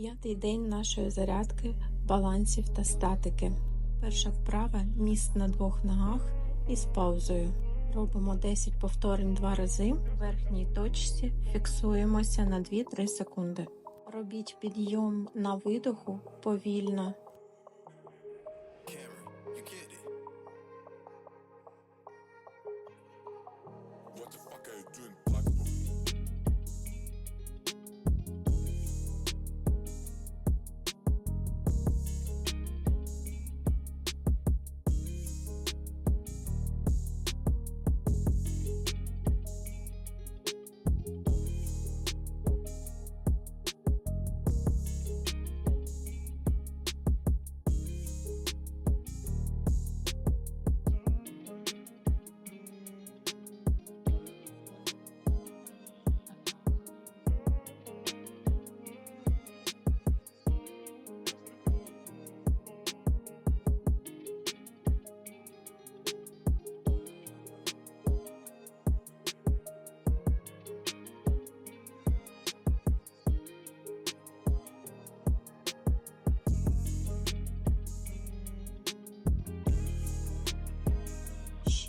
П'ятий день нашої зарядки, балансів та статики. Перша вправа міст на двох ногах із паузою. Робимо 10 повторень два рази. В верхній точці фіксуємося на 2-3 секунди. Робіть підйом на видоху повільно.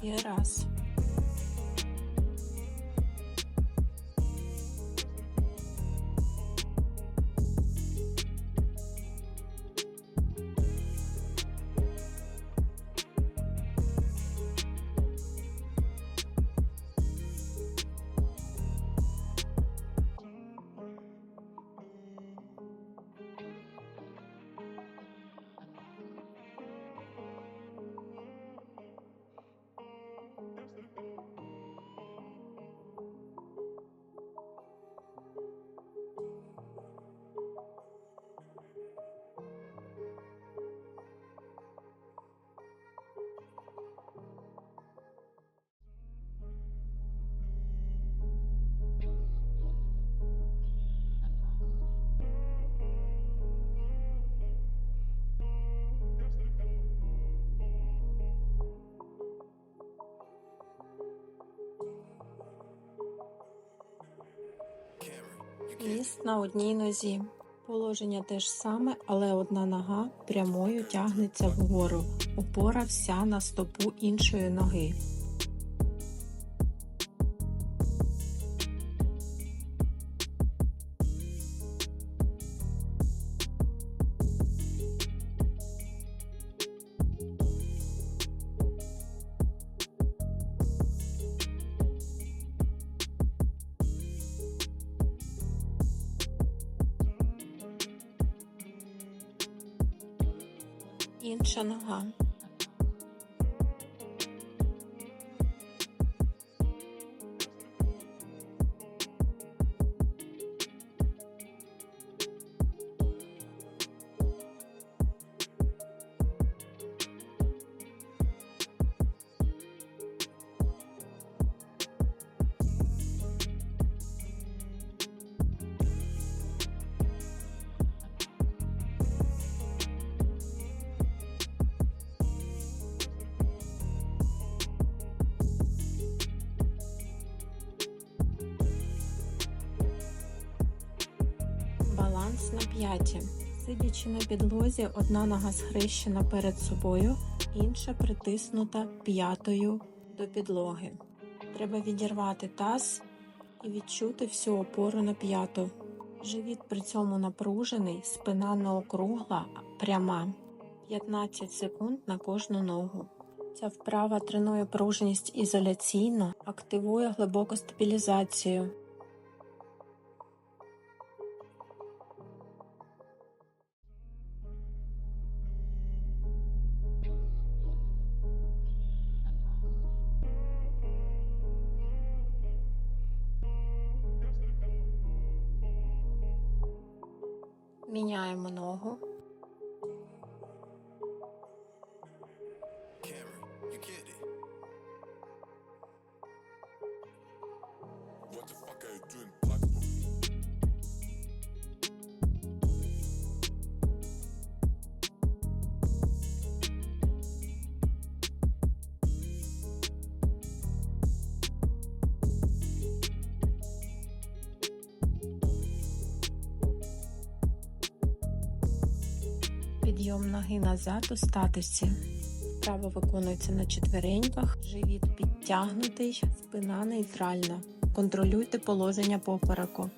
Ще раз. Міст на одній нозі. Положення те ж саме, але одна нога прямою тягнеться вгору. Опора вся на стопу іншої ноги. Інша нога. Баланс п'яті. Сидячи на підлозі, одна нога схрещена перед собою, інша притиснута п'ятою до підлоги. Треба відірвати таз і відчути всю опору на п'яту. Живіт при цьому напружений, спина не округла, пряма. 15 секунд на кожну ногу. Ця вправа тренує пружність ізоляційно, активує глибоку стабілізацію. Міняємо ногу. Підйом ноги назад у статусі. Вправо виконується на четвереньках, живіт підтягнутий, спина нейтральна. Контролюйте положення попереку.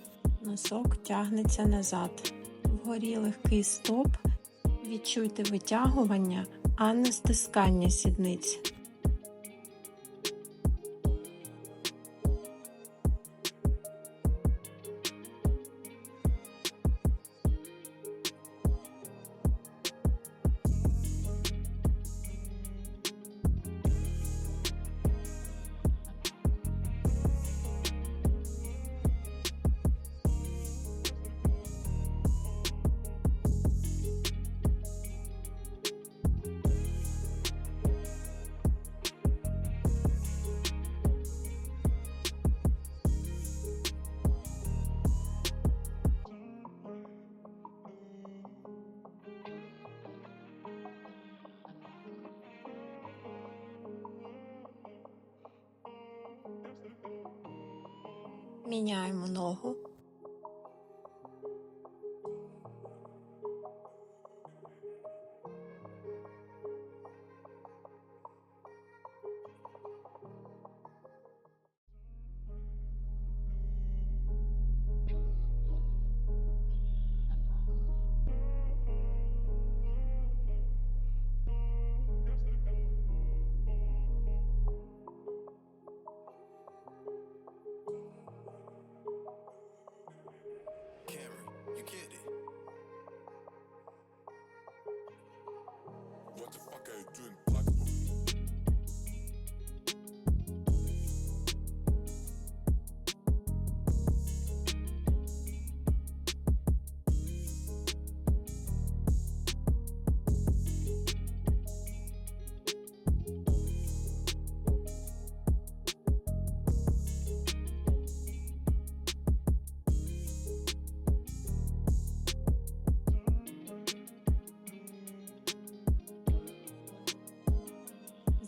Носок тягнеться назад. Вгорі легкий стоп. Відчуйте витягування, а не стискання сідниць. Міняємо ногу.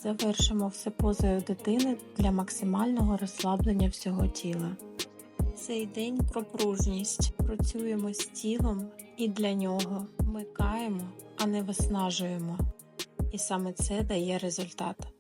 Завершимо все позою дитини для максимального розслаблення всього тіла. Цей день про пружність. Працюємо з тілом і для нього вмикаємо, а не виснажуємо. І саме це дає результат.